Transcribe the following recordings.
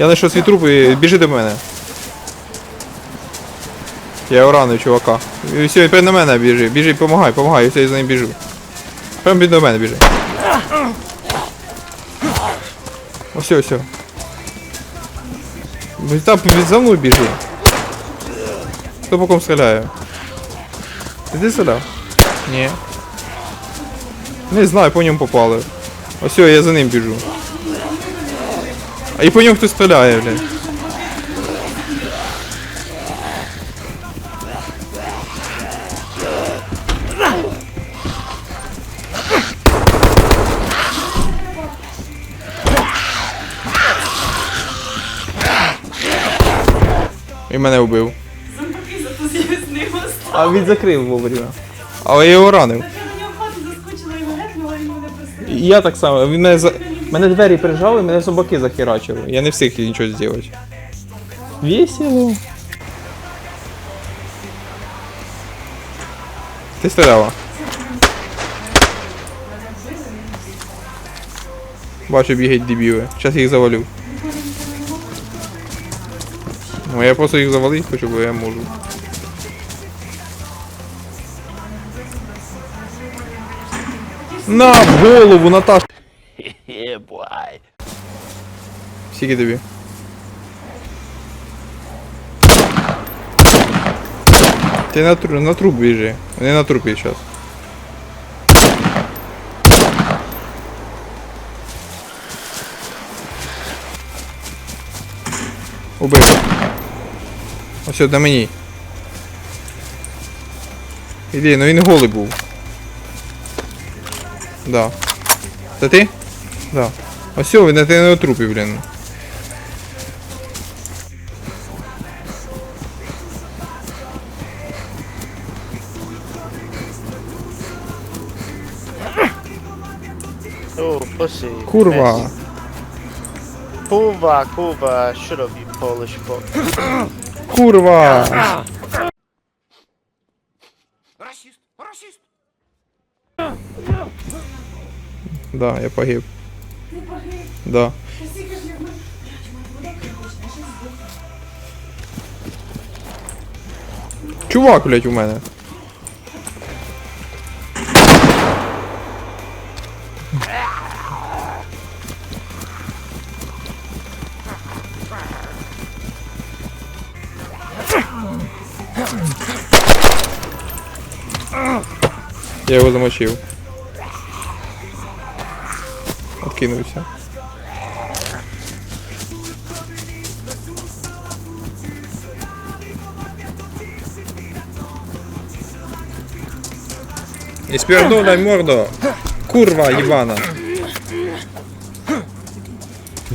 Я знайшов свій труп і біжи до мене. Я уранив чувака. І все, тепер на мене біжи. Біжи, помагай, помагай, я все, я за ним біжу. Прям біж до мене біжи. Ось, ось. Ну там за мною біжи. Хто по ком стріляє? Ти ти стріляв? Ні. Не знаю, по ньому попали. Ось все, я за ним біжу. А і по ньому хтось стріляє, блядь. І мене вбив. Зомбаки. А він закрив вовремя. Але я його ранив. Я до нього хату заскочила, його гепнула, і мене просто... І я так само. Він мене за... Мене двері прижали, мене собаки захерачили. Я не встиг нічого зробити. Весело. Ти стріляла? Бачу, бігають дебіли. Зараз їх завалю. Ну я просто їх завалити хочу, бо я можу. На голову, Наташ! Boy. Скільки тобі? Ти на, тру- на труп біжи. Вони на трупі зараз. Убив. Ось на мені. Іди, ну він голий був. Да. Це ти? Да. Ось він на ти на трупі, блін. Oh, pussy. Kurwa. Messy. Kurwa, kurwa. Shut up, you Polish fuck. Курва! Да, я погиб. Да. Чувак, блядь, у мене. Я його замочив. Откинувся. І спірдудай мордо! Курва, єбана!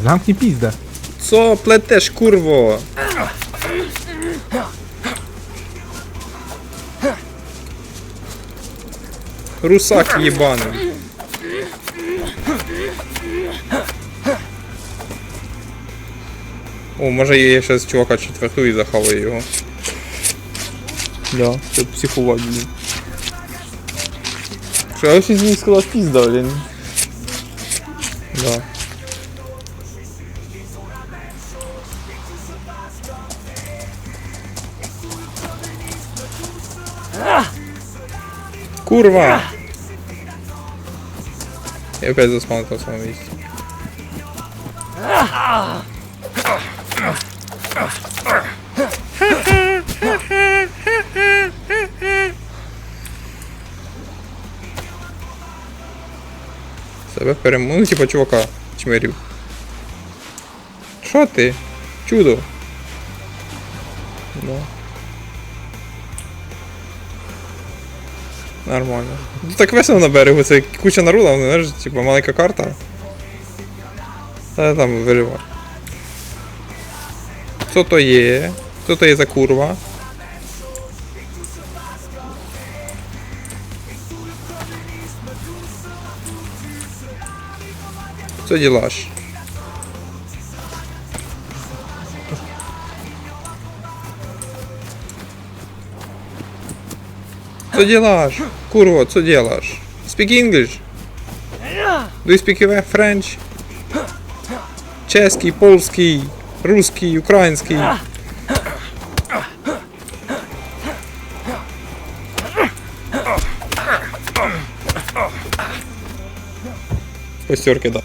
Замкни пізда. Що плетеш, курво? Русак єбаний. О, може я зараз чувака четверту і захаваю його. Да, це психувати, блін. Що, я щось не сказав пізда, блін. Да. Курва! Я опять заспал на том самом месте. Себе. Ну, типа чувака чмирів. Що ти? Чудо. Да. Нормально. Ну так весело на берегу, це куча народу, а знаєш, типа маленька карта. Та там виживай. Що то є? Що то є за курва? Что делаешь? Что делаешь? Курва, что делаешь? Speak English? Do you speak French? Чешский, польский, русский, украинский. Костер кидал.